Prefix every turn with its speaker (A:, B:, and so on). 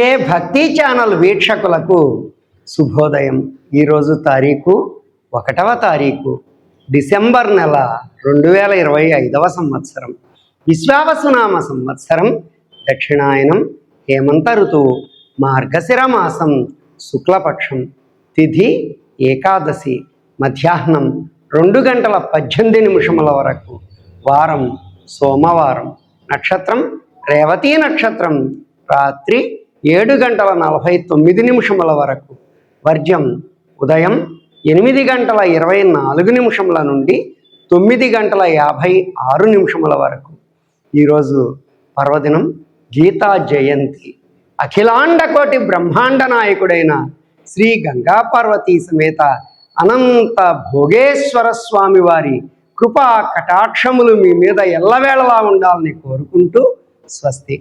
A: ఏ భక్తి ఛానల్ వీక్షకులకు శుభోదయం. ఈరోజు తారీఖు ఒకటవ తారీఖు డిసెంబర్ నెల రెండు వేల ఇరవై ఐదవ సంవత్సరం. విశ్వావసునామ సంవత్సరం. దక్షిణాయనం హేమంత ఋతువు మార్గశిర మాసం శుక్లపక్షం. తిథి ఏకాదశి మధ్యాహ్నం రెండు గంటల పద్దెనిమిది నిమిషముల వరకు. వారం సోమవారం నక్షత్రం రేవతీ నక్షత్రం. రాత్రి ఏడు గంటల నలభై తొమ్మిది నిమిషముల వరకు. వర్జ్యం ఉదయం ఎనిమిది గంటల ఇరవై నాలుగు నిమిషముల నుండి తొమ్మిది గంటల యాభై ఆరు నిమిషముల వరకు. ఈరోజు పర్వదినం గీతా జయంతి. అఖిలాండ కోటి బ్రహ్మాండ నాయకుడైన శ్రీ గంగా పార్వతీ సమేత అనంత భోగేశ్వర స్వామి వారి కృపా కటాక్షములు మీ మీద ఎల్లవేళలా ఉండాలని కోరుకుంటూ స్వస్తి.